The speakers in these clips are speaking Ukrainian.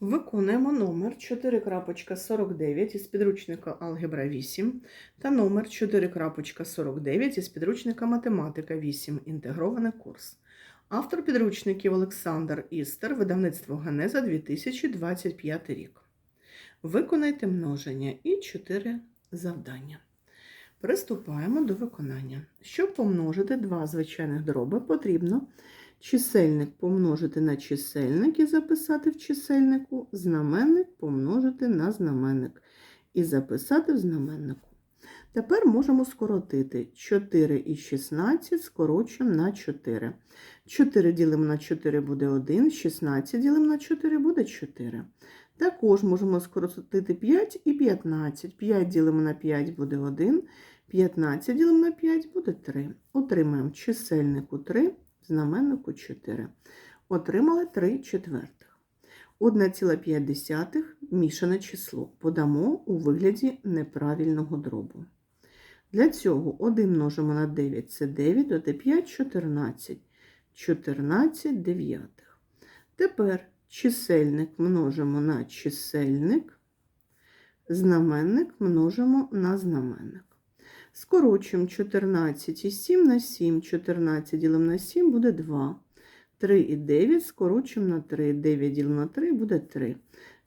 Виконуємо номер 4.49 із підручника Алгебра 8 та номер 4.49 із підручника Математика 8. Інтегрований курс. Автор підручників Олександр Істер, видавництво Генеза 2025 рік. Виконайте множення і 4 завдання. Приступаємо до виконання. Щоб помножити два звичайних дроби, потрібно чисельник помножити на чисельник і записати в чисельнику, знаменник помножити на знаменник і записати в знаменнику. Тепер можемо скоротити 4 і 16 скорочуємо на 4. 4 ділимо на 4 буде 1, 16 ділимо на 4 буде 4. Також можемо скоротити 5 і 15. 5 ділимо на 5 буде 1, 15 ділимо на 5 буде 3. Отримаємо чисельнику 3, знаменнику 4. Отримали 3 четвертих. 1,5 мішане число подамо у вигляді неправильного дробу. Для цього 1 множимо на 9 це 9, доти 5 14. 14 дев'ятих. Тепер чисельник множимо на чисельник, знаменник множимо на знаменник. Скорочуємо 14 і 7 на 7. 14 ділимо на 7 буде 2. 3 і 9 скорочуємо на 3. 9 ділимо на 3 буде 3.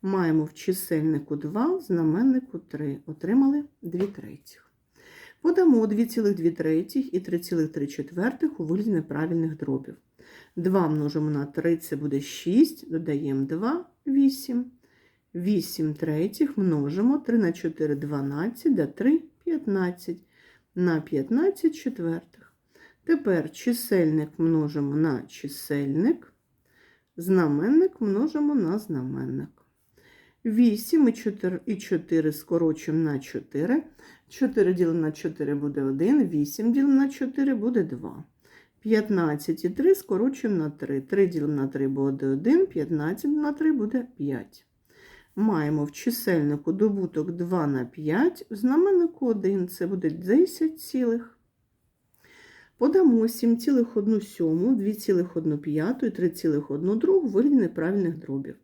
Маємо в чисельнику 2, в знаменнику 3. Отримали 2 третіх. Подамо 2,2 третіх і 3,3 четвертих у вигляді неправильних дробів. 2 множимо на 3, це буде 6, додаємо 2, 8. 8 третіх множимо 3 на 4 12, да 3 15 на 15 четвертих. Тепер чисельник множимо на чисельник, знаменник множимо на знаменник. 8 і 4, і 4 скорочуємо на 4. 4 ділимо на 4 буде 1, 8 ділимо на 4 буде 2. 15 і 3 скорочуємо на 3. 3 ділимо на 3 буде 1, 15 на 3 буде 5. Маємо в чисельнику добуток 2 на 5, в знаменнику 1 це буде 10 цілих. Подамо 7,1 сьому, 2,1 п'яту і 3,1 другу вигляді неправильних дробів.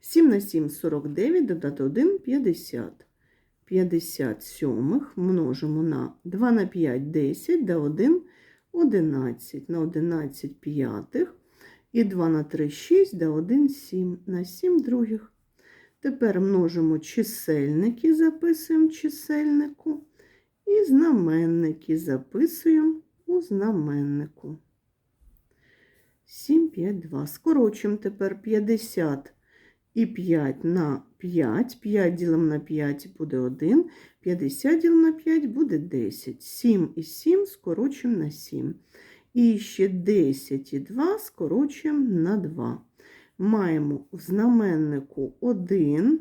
7 на 7 – 49, додати 1 – 50. 50 сьомих множимо на 2 на 5 – 10, да 1 – 11, на 11 п'ятих. І 2 на 3 – 6, да 1 – 7, на 7 других. Тепер множимо чисельники, записуємо чисельнику. І знаменники записуємо у знаменнику. 7, 5, 2. Скорочуємо тепер 50 і 5 на 5. 5 ділимо на 5 буде 1. 50 ділимо на 5 буде 10. 7 і 7 скорочуємо на 7. І ще 10 і 2 скорочуємо на 2. Маємо в знаменнику 1,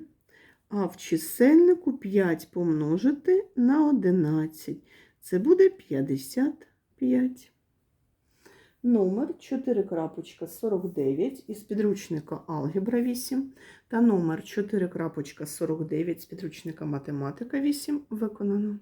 а в чисельнику 5 помножити на 11. Це буде 55. Номер 4.49 із підручника Алгебра 8 та номер 4.49 з підручника Математика 8 виконано.